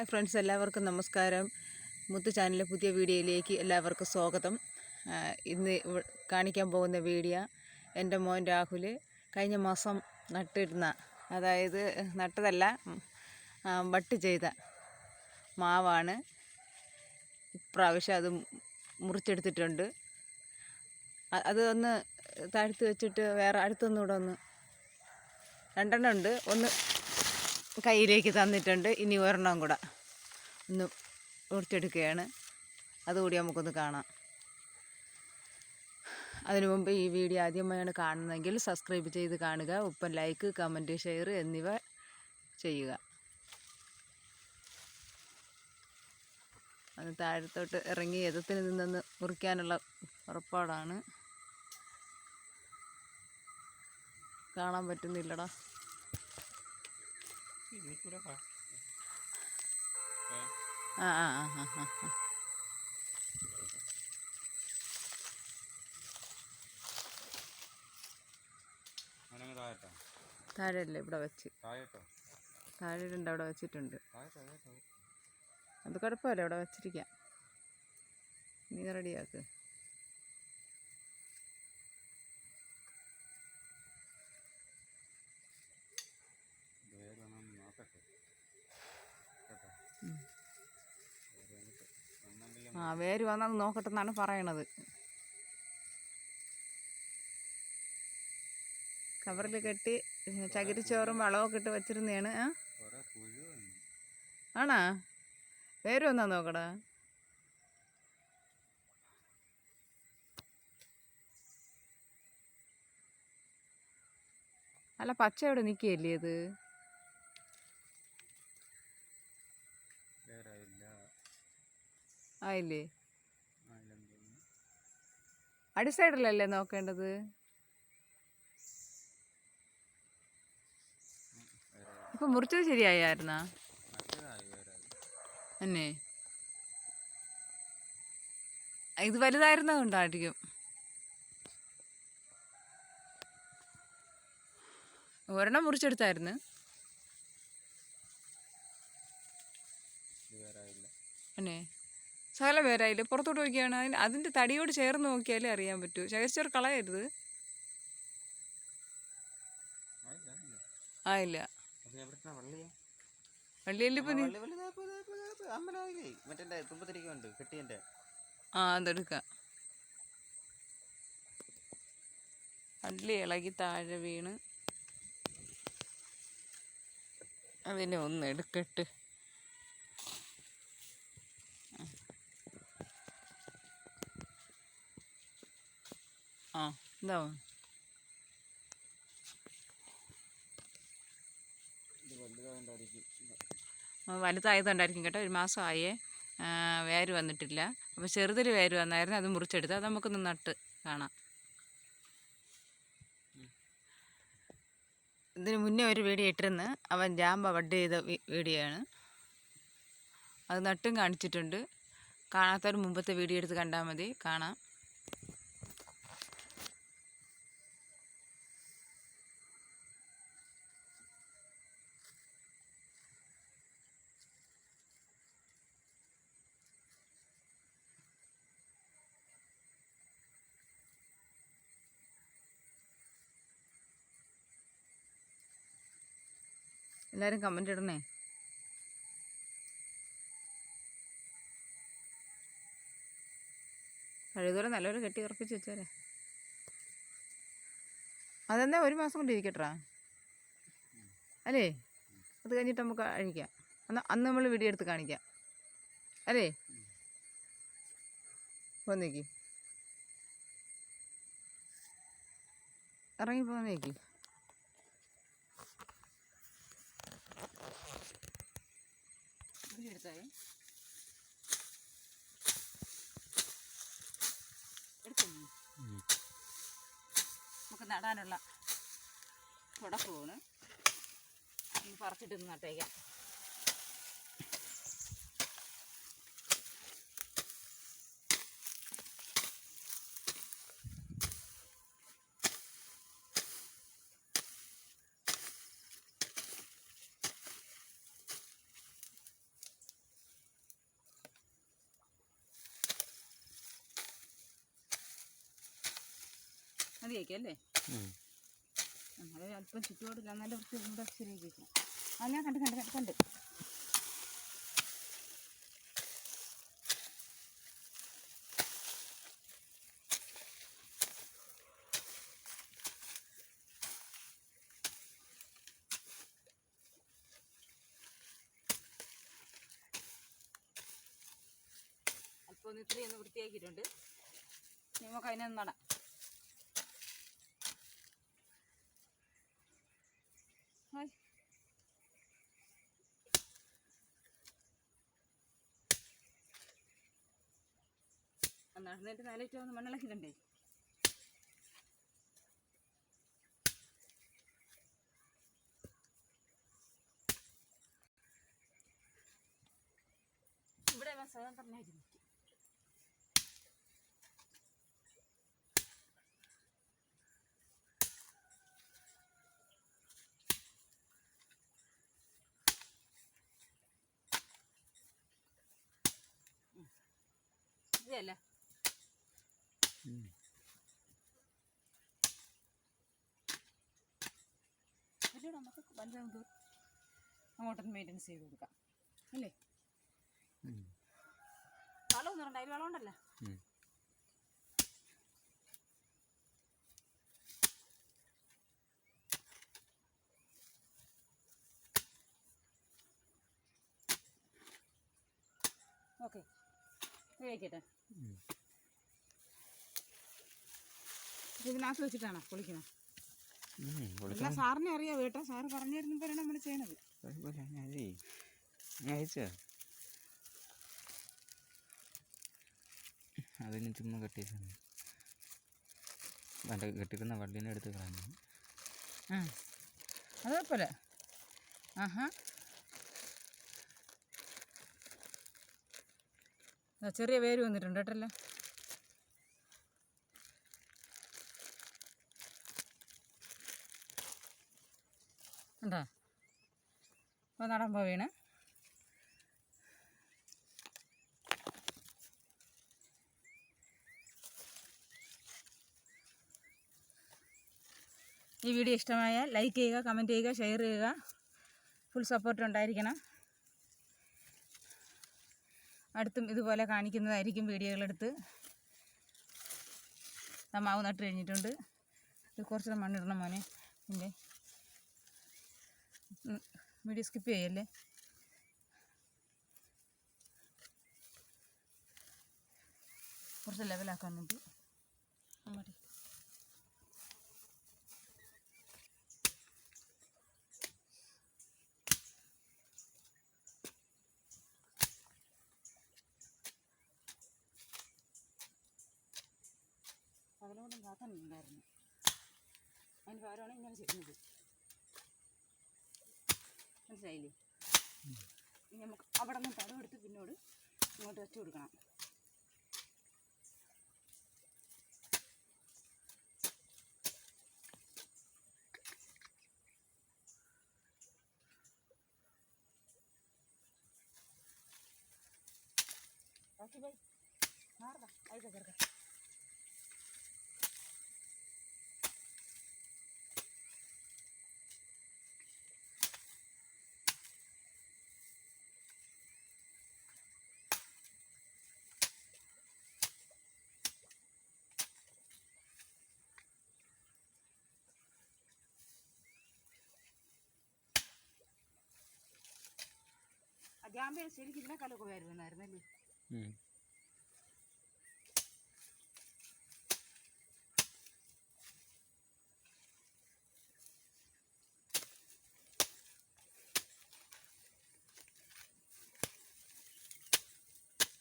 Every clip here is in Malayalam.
ഹായ് ഫ്രണ്ട്സ് എല്ലാവർക്കും നമസ്കാരം. മുത്തു ചാനലിലെ പുതിയ വീഡിയോയിലേക്ക് എല്ലാവർക്കും സ്വാഗതം. ഇന്ന് കാണിക്കാൻ പോകുന്ന വീഡിയോ എന്റെ മോൻ രാഹുൽ കഴിഞ്ഞ മാസം നട്ടിരുന്ന അതായത് നട്ടതല്ല ബട്ട് ചെയ്ത മാവാണ്. ഇപ്രാവശ്യം അത് മുറിച്ചെടുത്തിട്ടുണ്ട്. അത് ഒന്ന് താഴ്ത്തി വെച്ചിട്ട് വേറെ അടുത്തൊന്നുകൂടെ ഒന്ന് രണ്ടെണ്ണം ഉണ്ട്. ഒന്ന് കയ്യിലേക്ക് തന്നിട്ടുണ്ട്. ഇനി ഒരെണ്ണം കൂടെ ഒന്ന് ഓർത്തെടുക്കുകയാണ് അതുകൂടി നമുക്കൊന്ന് കാണാം. അതിനു മുമ്പ് ഈ വീഡിയോ ആദ്യമായാണ് കാണുന്നതെങ്കിൽ സബ്സ്ക്രൈബ് ചെയ്ത് കാണുക. ഒപ്പം ലൈക്ക് കമന്റ് ഷെയർ എന്നിവ ചെയ്യുക. അത് താഴത്തോട്ട് ഇറങ്ങി എതത്തിൽ നിന്നൊന്ന് മുറിക്കാനുള്ള ഉറപ്പാടാണ്. കാണാൻ പറ്റുന്നില്ലടാ. ആ ആ ആ ആ ആ താഴട്ടോ താഴെയല്ലേ ഇവിടെ വെച്ച് താഴെ ഉണ്ട് അവിടെ വെച്ചിട്ടുണ്ട് അത് കുഴപ്പമില്ല ഇവിടെ വെച്ചിരിക്കാം നീ റെഡിയാക്ക് വേറെ ഒന്ന് നോക്കട്ടെ കേട്ടോ ഉം. വേറെ വന്നിട്ട് ഒന്നെങ്കിലും ആ വേര് വന്നത് നോക്കട്ടെ എന്നാണ് പറയണത്. കവറിൽ കെട്ടി ചകിരിച്ചോറും വളമൊക്കെ ഇട്ട് വെച്ചിരുന്നതാണ് ആണാ? വേര് വന്നാ നോക്കടാ. അല്ല പച്ച എവിടെ നിൽക്കുകയല്ലേ ഇത്? ഇല്ല ആയില്ലേ? അടി സൈഡിലല്ലേ നോക്കേണ്ടത്? ഇപ്പൊ മുറിച്ചത് ശരിയായിരുന്നാ തന്നെ ഇത് വലുതായിരുന്നതുകൊണ്ടായിരിക്കും ഒരെണ്ണം മുറിച്ചെടുത്തായിരുന്നു. അല്ലേ സകല പേരായില്ലേ പുറത്തോട്ട് നോക്കിയാണ് അതിന് അതിന്റെ തടിയോട് ചേർന്ന് നോക്കിയാലേ അറിയാൻ പറ്റൂ. ശേഖരിച്ചവർ കളയരുത് വള്ളിയല്ലിപ്പം മറ്റേ തുമ്പത്തിരിക്കുന്നുണ്ട് ആ അതെടുക്കാം. വള്ളി ഇളകി താഴെ വീണ്. അതിനെ ഒന്ന് എടുക്കട്ട്. ആ. എന്താ ഇത് വലുതായതുകൊണ്ടായിരിക്കും കേട്ടോ. ഒരു മാസമായേ വേര് വന്നിട്ടില്ല. അപ്പോൾ ചെറുതിൽ വേര് വന്നായിരുന്നു. അത് മുറിച്ചെടുത്ത് അത് നമുക്കൊന്ന് നട്ട് കാണാം. ഇതിന് മുന്നേ ഒരു വീഡിയോ ഇട്ടിരുന്ന്. അവൻ ജാമ്പ വഡ് ചെയ്ത വീടിയാണ് വീഡിയോ ആണ് അത് നട്ടും കാണിച്ചിട്ടുണ്ട്. കാണാത്തവർ മുമ്പത്തെ വീഡിയോ എടുത്ത് കണ്ടാൽ മതി. കാണാം. എല്ലാവരും കമന്റ് ഇടണേ. കഴിയുന്നതുപോലെ നല്ലൊരു കെട്ടി ഉറപ്പിച്ച് വെച്ചാലേ അതെന്നാ ഒരു മാസം കൊണ്ട് ഇരിക്കട്ടാ? അല്ലേ? അത് കഴിഞ്ഞിട്ട് നമുക്ക് അഴിക്കാം. അന്ന് അന്ന് നമ്മൾ വീഡിയോ എടുത്ത് കാണിക്കാം. അല്ലേ? വന്നേക്ക് ഇറങ്ങി പോന്നേക്ക് എടുത്തു. നമുക്ക് നടാനുള്ള തുടക്കമാണ് ഒന്ന് പറിച്ചിട്ട് ഒന്ന് നട്ടേക്കാം. മതിയായിരിക്കും അല്ലേ? എന്നാലും അല്പം ചുറ്റുപാടില്ല നല്ല വൃത്തി കൂടെ ശരിയാക്കി ആ ഞാൻ കണ്ട് കണ്ട് കണ്ട് കണ്ട്. അല്പം ഒന്ന് ഇത്രയും ഒന്ന് വൃത്തിയാക്കിയിട്ടുണ്ട്. നമുക്ക് അതിനെ നടാം ഹായ് നടന്നിട്ട് നാലേറ്റ് വന്ന് മണ്ണിളക്കിട്ടുണ്ടേ ഇവിടെ അവൻ പറഞ്ഞായിരുന്നു. ഇതല്ല? ഇതിലൂടെ നമുക്ക് പഞ്ചായത്ത് അങ്ങോട്ടൊന്ന് മെയിന്റെനൻസ് ചെയ്ത് കൊടുക്കാം. അല്ലേ? വളമൊന്നും ഇടണ്ട അതിൽ വളം ഉണ്ടല്ലോ? ഓക്കെ. ഉപയോഗിക്കട്ടെ. ഇതിനകത്ത് വെച്ചിട്ടാണോ പൊളിക്കണം? എല്ലാം സാറിനെ അറിയാം കേട്ടോ? സാറ് പറഞ്ഞു തരുന്നപ്പോഴാണ് നമ്മൾ ചെയ്യണത് അയച്ച അതിന് ചുമ്മാ കെട്ടിയേക്കാണ് എന്റെ കെട്ടിക്കുന്ന വള്ളിനെ എടുത്ത് കളഞ്ഞു ആ അതേപോലെ ആഹാ. ചെറിയ വേര് വന്നിട്ടുണ്ട് കേട്ടല്ലോ. ഉണ്ടോ? അപ്പോൾ പോവുകയാണ് ഈ വീഡിയോ ഇഷ്ടമായാൽ ലൈക്ക് ചെയ്യുക കമന്റ് ചെയ്യുക ഷെയർ ചെയ്യുക. ഫുൾ സപ്പോർട്ട് ഉണ്ടായിരിക്കണം. അടുത്തും ഇതുപോലെ കാണിക്കുന്നതായിരിക്കും വീഡിയോകളെടുത്ത്. മാവ് നട്ട് കഴിഞ്ഞിട്ടുണ്ട്. ഇത് കുറച്ച് മണ്ണിടണം മോനെ. ഇതിന്റെ വീഡിയോ സ്കിപ്പ് ചെയ്യല്ലേ? കുറച്ച് ലെവലാക്കാനുണ്ട് മതി. അതിനോടും കാക്കാൻ ഉണ്ടായിരുന്നു അതിന് പകരമാണ് ഇങ്ങനെ ചെയ്യുന്നത്. മനസ്സിലായില്ലേ? നമുക്ക് അവിടെ നിന്ന് തടവെടുത്ത് പിന്നോട് ഇങ്ങോട്ട് വെച്ച് കൊടുക്കണം. ജാമ്പേ ശരിക്കും ഇതിനേക്കാളൊക്കെ വരുന്നായിരുന്നല്ലേ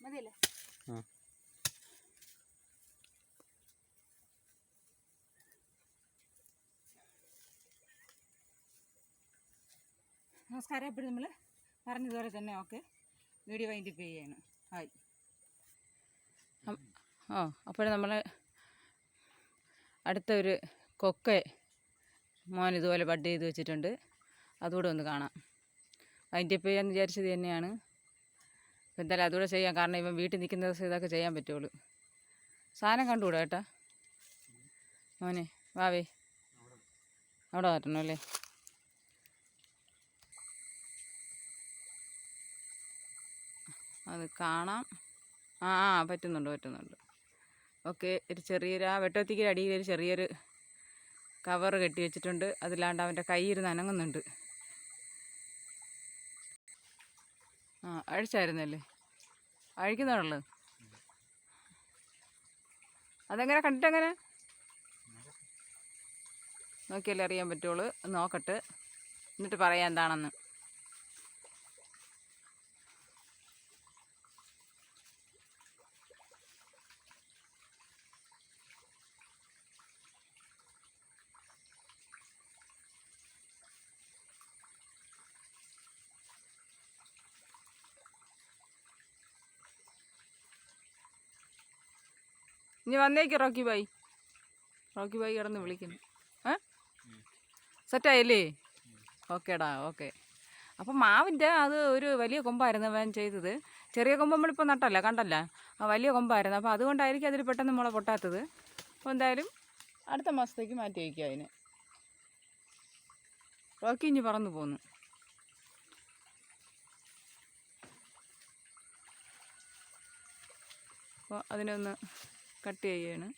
മതിയല്ലേ? ആ. നമസ്കാരം എപ്പോഴും നമ്മൾ പറഞ്ഞതുപോലെ തന്നെ ഓക്കെ വീഡിയോ വൈൻഡപ്പ് ചെയ്യാണ്. ഹായ്. ആ അപ്പോൾ നമ്മൾ അടുത്തൊരു കൊക്ക മോൻ ഇതുപോലെ ബഡ് ചെയ്ത് വെച്ചിട്ടുണ്ട്. അതുകൂടെ ഒന്ന് കാണാം. വൈൻഡപ്പ് ചെയ്യാമെന്ന് വിചാരിച്ചത് തന്നെയാണ്. അപ്പം എന്തായാലും അതുകൂടെ ചെയ്യാം. കാരണം ഇപ്പം വീട്ടിൽ നിൽക്കുന്ന ദിവസം ഇതൊക്കെ ചെയ്യാൻ പറ്റുള്ളൂ. സാധനം കണ്ടുകൂടാ കേട്ടോ മോനെ വാവേ അവിടെ മാറ്റണം അല്ലേ? അത് കാണാം. ആ പറ്റുന്നുണ്ട് പറ്റുന്നുണ്ട്. ഓക്കെ ഒരു ചെറിയൊരു ആ വെട്ടത്തിക്ക് അടിയിൽ ഒരു ചെറിയൊരു കവർ കെട്ടി വെച്ചിട്ടുണ്ട്. അതിലാണ്ട് അവന്റെ കൈയിരുന്ന് അനങ്ങുന്നുണ്ട്. ആ അഴിച്ചായിരുന്നല്ലേ? അഴിക്കുന്നുള്ളു അതെങ്ങനെ? കണ്ടിട്ടെങ്ങനെ? നോക്കിയാലേ അറിയാൻ പറ്റുള്ളൂ. നോക്കട്ടെ. എന്നിട്ട് പറയാം എന്താണെന്ന്. ഇനി വന്നേക്ക് റോക്കി ബായി. റോക്കി ബായി കിടന്ന് വിളിക്കുന്നു. ഏ? സെറ്റായല്ലേ? ഓക്കേടാ ഓക്കെ. അപ്പം മാവിന്റെ അത് ഒരു വലിയ കൊമ്പായിരുന്നു അവൻ ചെയ്തത്. ചെറിയ കൊമ്പ് നമ്മളിപ്പോൾ നട്ടല്ല കണ്ടല്ല? ആ വലിയ കൊമ്പായിരുന്നു. അപ്പോൾ അതുകൊണ്ടായിരിക്കും അതിൽ പെട്ടെന്ന് മുള പൊട്ടാത്തത്. അപ്പോൾ എന്തായാലും അടുത്ത മാസത്തേക്ക് മാറ്റി വയ്ക്കുക അതിന്. റോക്കി ഇനി പറന്നു പോന്നു. അപ്പോൾ അതിനൊന്ന് കട്ട് ചെയ്യാണ്.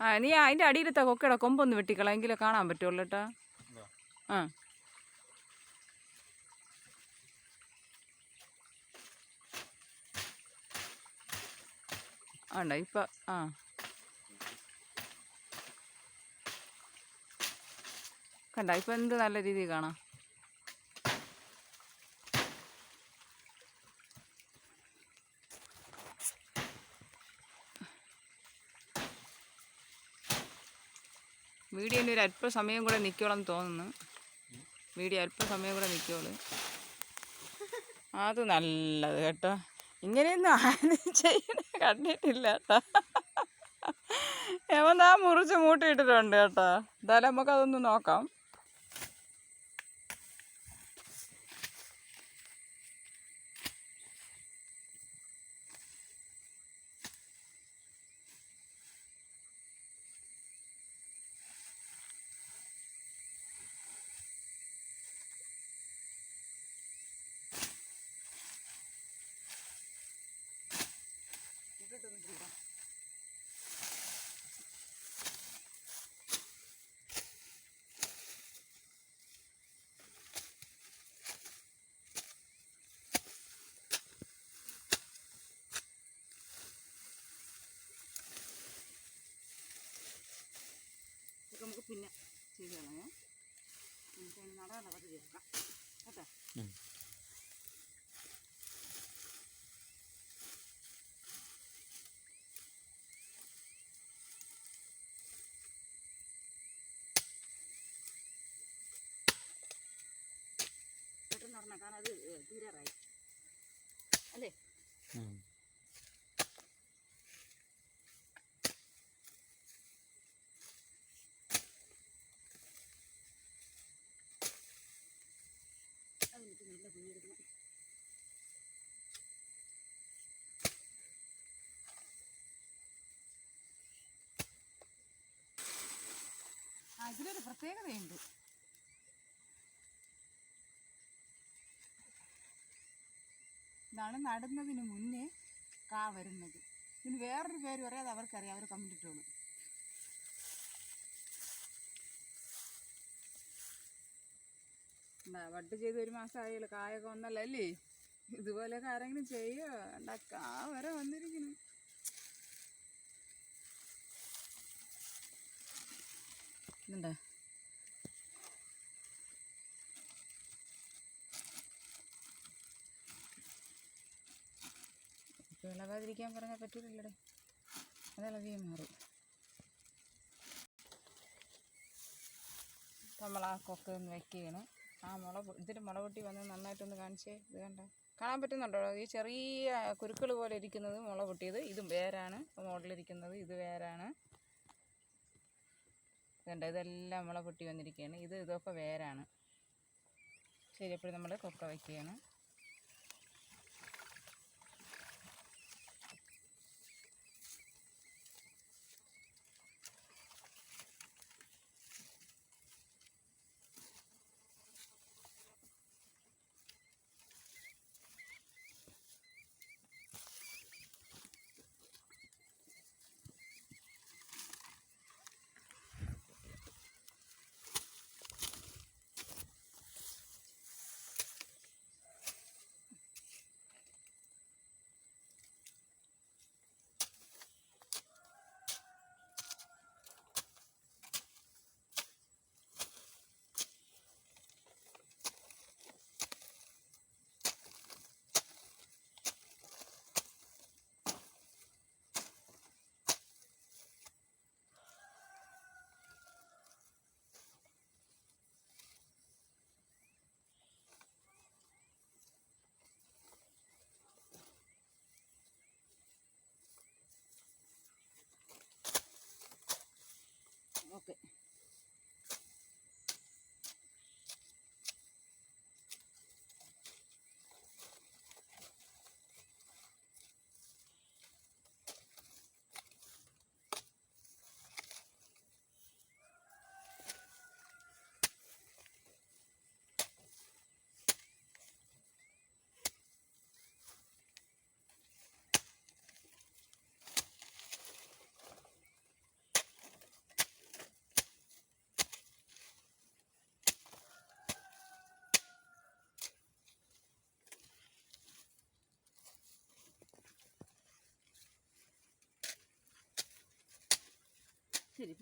ആ നീ അതിന്റെ അടിയിലത്തെ കൊക്കയുടെ കൊമ്പൊന്ന് വെട്ടിക്കളാം എങ്കിലേ കാണാൻ പറ്റുള്ളൂ കേട്ടോ. ആ. ആണ്ട ഇപ്പം ആ. കണ്ട ഇപ്പം എന്ത് നല്ല രീതിയിൽ കാണാം. വീഡിയോന്റെ ഒരു അല്പ സമയം കൂടെ നിൽക്കോളെന്ന് തോന്നുന്നു. വീഡിയോ അല്പ സമയം കൂടെ നിൽക്കോളൂ അത് നല്ലത് കേട്ടോ. ഇങ്ങനെയൊന്നും ആരും ചെയ്യണ കണ്ടിട്ടില്ല കേട്ടോ ഏമന്താ മുറിച്ച് മൂട്ടിയിട്ടിട്ടുണ്ട് കേട്ടോ. എന്തായാലും നമുക്കതൊന്ന് നോക്കാം ഇതൊക്കെ നമുക്ക് പിന്നെ ചെയ്ത് കളയാം നമുക്ക് നടാനുള്ള കേട്ടോ അത് തീരാറായി. അല്ലേ അതിനിട്ട് നല്ല കുഞ്ഞെടുക്കണം ആ ഇതിലൊരു പ്രത്യേകതയുണ്ട്. ഇതാണ് നടുന്നതിന് മുന്നേ കാ വരുന്നത്. ഇതിന് വേറൊരു പേര് പറയാതെ അവർക്കറിയാം അവർ കമ്മിട്ടിട്ടുള്ളൂ എന്താ വട്ട് ചെയ്ത് ഒരു മാസം ആയല്ലോ കായൊക്കെ വന്നല്ലോ അല്ലേ? ഇതുപോലെയൊക്കെ ആരെങ്കിലും ചെയ്യോ എന്താ കാ വരെ വന്നിരിക്കുന്നു. ഇതുണ്ടാ? ഇളകാതിരിക്കാൻ പറഞ്ഞാൽ പറ്റില്ലല്ലേ അത് ഇളകിയും മാറും. നമ്മൾ ആ കൊക്ക ഒന്ന് വെക്കുകയാണ്. ആ മുള ഇതിൽ മുള പൊട്ടി വന്ന് നന്നായിട്ടൊന്ന് കാണിച്ചേ. ഇത് കണ്ട? കാണാൻ പറ്റുന്നുണ്ടോ? ഈ ചെറിയ കുരുക്കൾ പോലെ ഇരിക്കുന്നത് മുള പൊട്ടിയത്. ഇതും വേരാണ്. മുകളിലിരിക്കുന്നത് ഇത് വേരാണ്. ഇതുണ്ട്? ഇതെല്ലാം മുള പൊട്ടി വന്നിരിക്കുകയാണ്. ഇത് ഇതൊക്കെ വേരാണ്. ശരി അപ്പോൾ നമ്മൾ കൊക്ക വയ്ക്കുകയാണ് ഓക്കെ ശരി